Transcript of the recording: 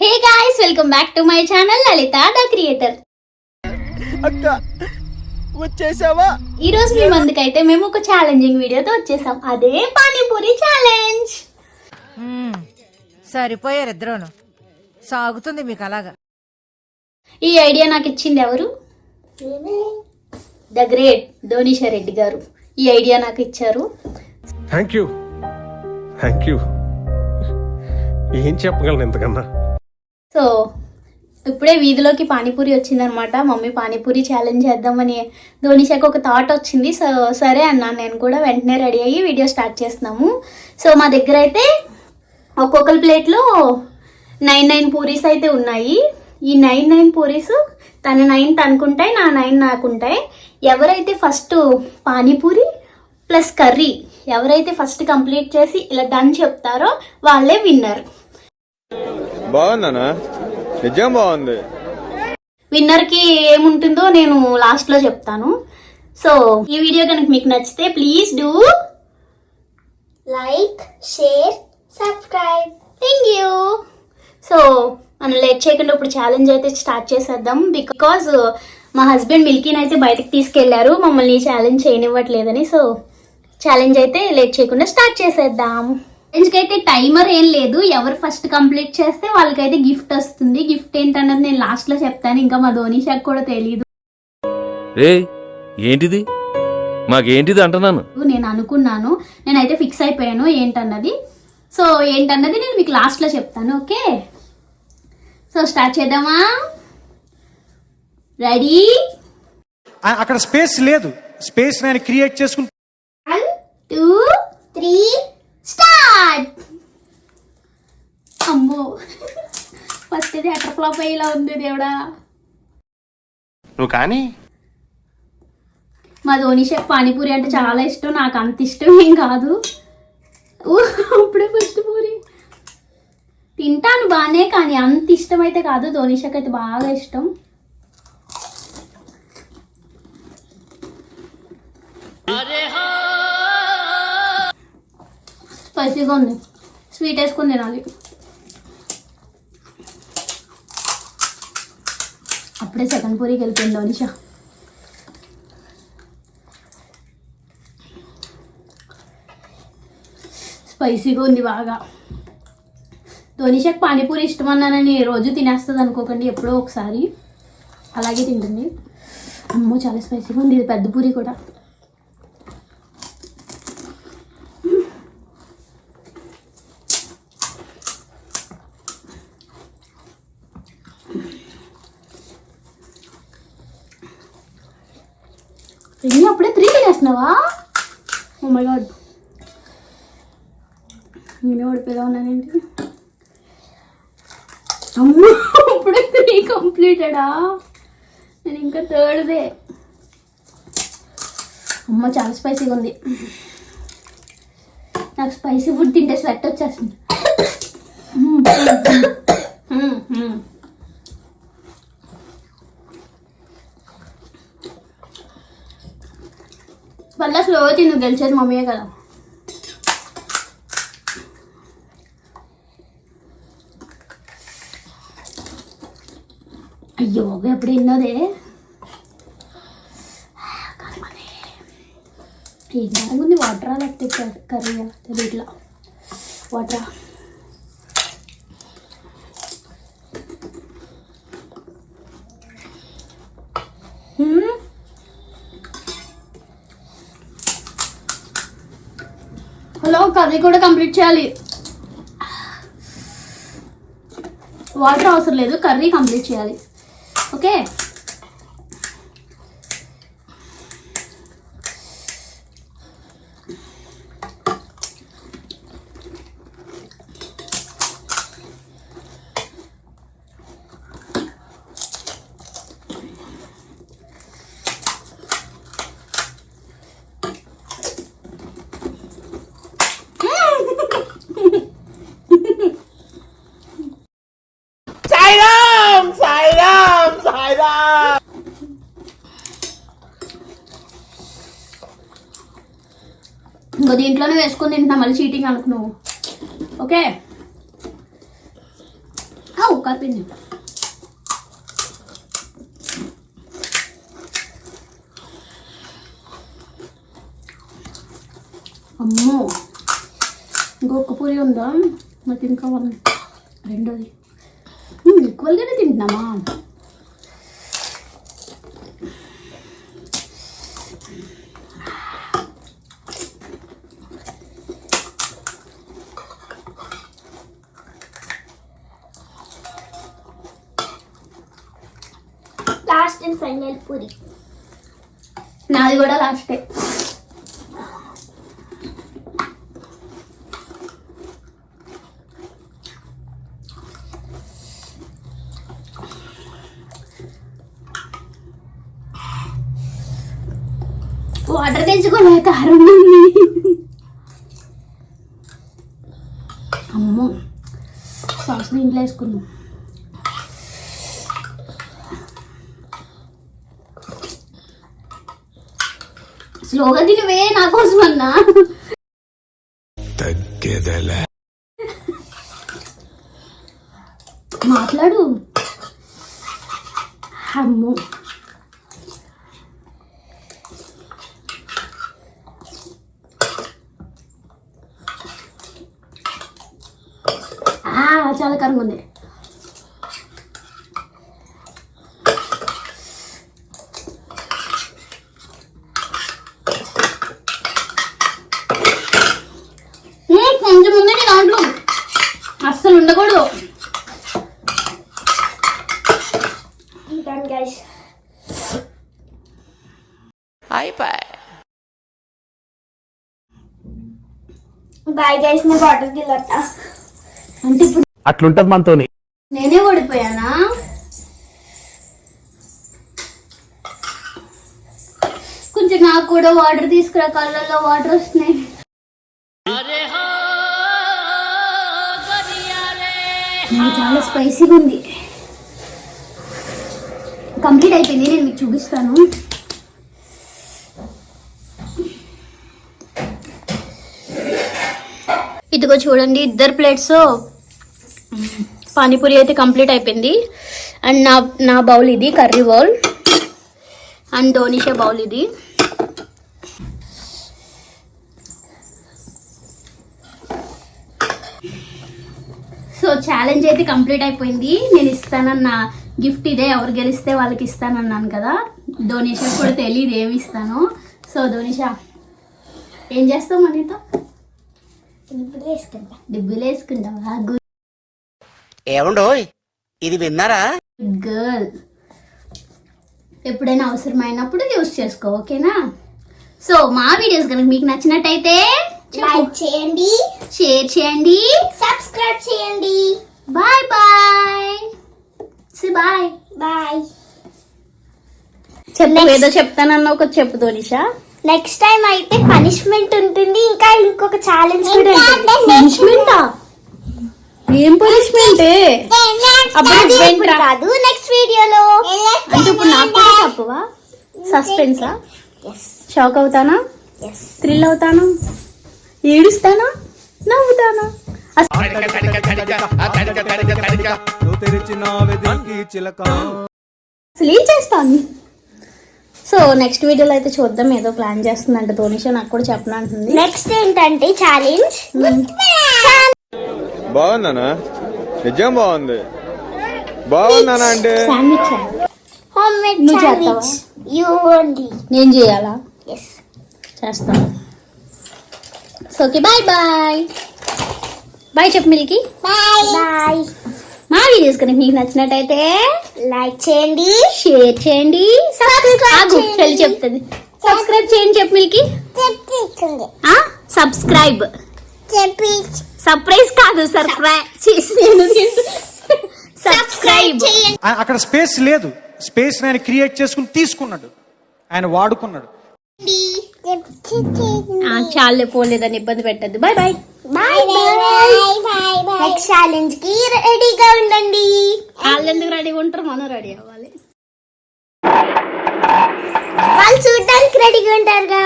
Hey guys welcome back to my channel Lalitha the creator. అక్క వచ్చేసావా? ఈ రోజు మీ ముందుకైతే మేము ఒక ఛాలెంజింగ్ వీడియోతో వచ్చేసాం. అదే పానీపూరి ఛాలెంజ్ మ్మ్. సరిపోయారు ఇద్దరును. సాగుతుంది మీకు అలాగా. ఈ ఐడియా నాకు ఇచ్చింది ఎవరు? ద గ్రేట్ ధోనిషా రెడ్డి గారు. ఈ ఐడియా నాకు ఇచ్చారు. థ్యాంక్ యూ థ్యాంక్ యూ ఏం చెప్పగలను ఇంతకన్నా? సో ఇప్పుడే వీధిలోకి పానీపూరి వచ్చిందనమాట. మమ్మీ పానీపూరి ఛాలెంజ్ చేద్దామని ధోనిషాకి ఒక థాట్ వచ్చింది. సో సరే అన్నాను నేను కూడా వెంటనే రెడీ అయ్యి వీడియో స్టార్ట్ చేస్తున్నాము. సో మా దగ్గర అయితే ఒక్కొక్కరి ప్లేట్లో నైన్ నైన్ పూరీస్ అయితే ఉన్నాయి. ఈ నైన్ నైన్ పూరీస్ తన నైన్ తనుకుంటాయి నా నైన్ నాకుంటాయి. ఎవరైతే ఫస్ట్ పానీపూరి ప్లస్ కర్రీ ఎవరైతే ఫస్ట్ కంప్లీట్ చేసి ఇలా డన్ చెప్తారో వాళ్ళే విన్నర్ బాగుందనా నిజం బాగుంది. విన్నర్కి ఏముంటుందో నేను లాస్ట్లో చెప్తాను. సో ఈ వీడియో కనుక మీకు నచ్చితే please do like share subscribe. Thank you. So మనం లేట్ చేయకుండా ఇప్పుడు ఛాలెంజ్ అయితే స్టార్ట్ చేసేద్దాం. బికాజ్ మా హస్బెండ్ మిల్కీని అయితే బయటకు తీసుకెళ్ళారు. మమ్మల్ని ఛాలెంజ్ చేయనివ్వట్లేదని. సో ఛాలెంజ్ అయితే లేట్ చేయకుండా స్టార్ట్ చేసేద్దాం. అయితే టైమర్ ఏం లేదు. ఎవరు ఫస్ట్ కంప్లీట్ చేస్తే వాళ్ళకైతే గిఫ్ట్ వస్తుంది. గిఫ్ట్ ఏంటన్నది నేను లాస్ట్లో చెప్తాను. ఇంకా మా ధోనిషాకి కూడా తెలియదు ఏ ఏంటిది? మాకేంటిది అంటున్నాను? నేను అనుకున్నాను. నేనైతే ఫిక్స్ అయిపోయాను ఏంటన్నది. సో ఏంటన్నది నేను మీకు లాస్ట్లో చెప్తాను ఓకే? సో స్టార్ట్ చేద్దామా? రెడీ? అక్కడ స్పేస్ లేదు. స్పేస్ నేను క్రియేట్ చేసుకుని వన్ టూ త్రీ స్టార్ట్ అమ్మో ఫస్ట్ ఇది ఫ్లాప్ అయ్యేలా ఉంది దేవుడా. నువ్వు కానీ? మా ధోని షెఫ్ పానీపూరి అంటే చాలా ఇష్టం నాకు అంత ఇష్టం ఏం కాదు. ఊ, అప్పుడే ఫస్ట్ పూరి. తింటాను బాగానే కానీ అంత ఇష్టం అయితే కాదు ధోని షెఫ్ అయితే బాగా ఇష్టం. స్పైసీగా ఉంది. స్వీట్ వేసుకొని తినాలి. అప్పుడే సెకండ్ పూరికి వెళ్ళిపోయింది ధోనిషా స్పైసీగా ఉంది బాగా. ధోనిషాకి పానీపూరి ఇష్టం అన్నానని రోజు తినేస్తుంది అనుకోకండి ఎప్పుడో ఒకసారి. అలాగే తింటుంది. అమ్మో చాలా స్పైసీగా ఉంది. ఇది పెద్ద పూరి కూడా. ఎన్ని అప్పుడే త్రీ తినేస్తున్నావా ఓ మై గాడ్ నేనే ఓడిపోయేలా ఉన్నానేంటి అమ్మో ఇప్పుడే త్రీ కంప్లీటెడా? నేను ఇంకా థర్డ్దే. అమ్మ చాలా స్పైసీగా ఉంది. నాకు స్పైసీ ఫుడ్ తింటే స్వెట్ వచ్చేస్తుంది మ్మ్, మ్మ్. మళ్ళీ స్లో తిను గెలిచేది మమ్మీయే కదా. అయ్యో ఎప్పుడు ఎన్నోదే ఏం ఉంది వాటరా లేకపోతే కర్రీ తెలియట్లా ఇట్లా వాటరా? హలో కర్రీ కూడా కంప్లీట్ చేయాలి. వాటర్ అవసరం లేదు కర్రీ కంప్లీట్ చేయాలి. ఓకే? ఇంకో దీంట్లోనే వేసుకొని తింటున్నా మళ్ళీ చీటింగ్ అనుకు నువ్వు. ఓకే? ఔ! కలిపింది. అమ్మో! ఇంకొక పూరి ఉందా? నాకు ఇంకా రెండోది. ఈక్వల్గానే తింటున్నామా? ఫైనల్ పూరి. నాది కూడా లాస్టే వాటర్ తెచ్చుకోలే కారం అమ్మో సాస్ ఇంట్లో వేసుకున్నాం. స్లోగా తినవే నా కోసం అన్నా మాట్లాడు. అమ్మో. చాలా కరంగా ఉంది ఏ, కొంచెం ఉందండి దాంట్లో డన్ గైస్ బాయ్ గైస్ నేను వాటర్ గిల్లట అంటే ఇప్పుడు అట్లుంటది మనతోని. నేనే ఓడిపోయానా? కొంచెం నాకు కూడా వాటర్ తీసుకురా కళ్ళల్లో వాటర్ వస్తున్నాయి. చాలా స్పైసీగా ఉంది. కంప్లీట్ అయిపోయింది. నేను మీకు చూపిస్తాను. ఇదిగో చూడండి ఇద్దరు ప్లేట్స్. పానీపూరి అయితే కంప్లీట్ అయిపోయింది. అండ్ నా నా బౌల్ ఇది కర్రీ బౌల్. అండ్ డోనిషా బౌల్ ఇది. సో ఛాలెంజ్ అయితే కంప్లీట్ అయిపోయింది. నేను ఇస్తానన్న గిఫ్ట్ ఇదే. ఎవరు గెలిస్తే వాళ్ళకి ఇస్తానన్నాను కదా. డొనేషా కూడా తెలియదు ఏమి ఇస్తాను. సో డోనిషా ఏం చేస్తావు మనీతో వేసుకుంటా. డిబ్బులు వేసుకుంటావా? గుడ్ ఇది విన్నారా? గర్ల్ ఎప్పుడైనా అవసరమైనప్పుడు యూస్ చేసుకో ఓకేనా? సో మా వీడియోస్ కనుక మీకు నచ్చినట్టయితే లైక్ చేయండి. షేర్ చేయండి. సబ్స్క్రైబ్ చేయండి. బాయ్ బాయ్ బాయ్ బాయ్ చెప్పు ఏదో చెప్తానన్న ఒక చెప్పు తోనిషా. నెక్స్ట్ టైం అయితే పనిష్మెంట్ ఉంటుంది. ఇంకా ఇంకొక ఛాలెంజ్ కూడా పనిష్మెంటా ఏం పనిష్మెంట్? కాదు. నెక్స్ట్ వీడియోలో అంటే ఇప్పుడు నాకు కూడా చెప్పవా? సస్పెన్సా షాక్ అవుతానా? థ్రిల్ అవుతానా? ఏడుస్తానా? నవ్వుతానా? అసలు ఏం చేస్తాను సో నెక్స్ట్ వీడియోలో అయితే చూద్దాం. ఏదో ప్లాన్ చేస్తుందంట తోనిషా నాకు కూడా చెప్పను అంటుంది. నెక్స్ట్ ఏంటంటే ఛాలెంజ్ బాగుందనా నిజం బాగుంది. బాగుందనా అంటే? శాండ్విచ్ హోమ్ మేడ్ నువ్వు ఛాలెంజ్ యూ ఓన్లీ నేను చేయాలా? ఎస్ చేస్తాను. So okay bye bye bye చెప్పు మిల్కి బాయ్ బాయ్ మా వీడియోస్ కనుక మీకు నచ్చినట్టయితే లైక్ చేయండి. షేర్ చేయండి. చెల్లి చెప్తుంది. సబ్స్క్రైబ్ చేయండి చెప్పు మిల్కి సబ్స్క్రైబ్ సర్ప్రైజ్ కాదు సర్ప్రైజ్ సబ్స్క్రైబ్ అక్కడ స్పేస్ లేదు. స్పేస్ ఆయన క్రియేట్ చేసుకుని తీసుకున్నాడు. ఆయన వాడుకున్నాడు. చాలే పోలేదని ఇబ్బంది పెట్టద్దు. Bye bye bye bye bye next ఛాలెంజ్కి రెడీగా ఉండండి. వాళ్ళు ఎందుకు రెడీగా ఉంటారు? మనం రెడీ అవ్వాలి. వాళ్ళు చూడడానికి రెడీగా ఉంటారుగా.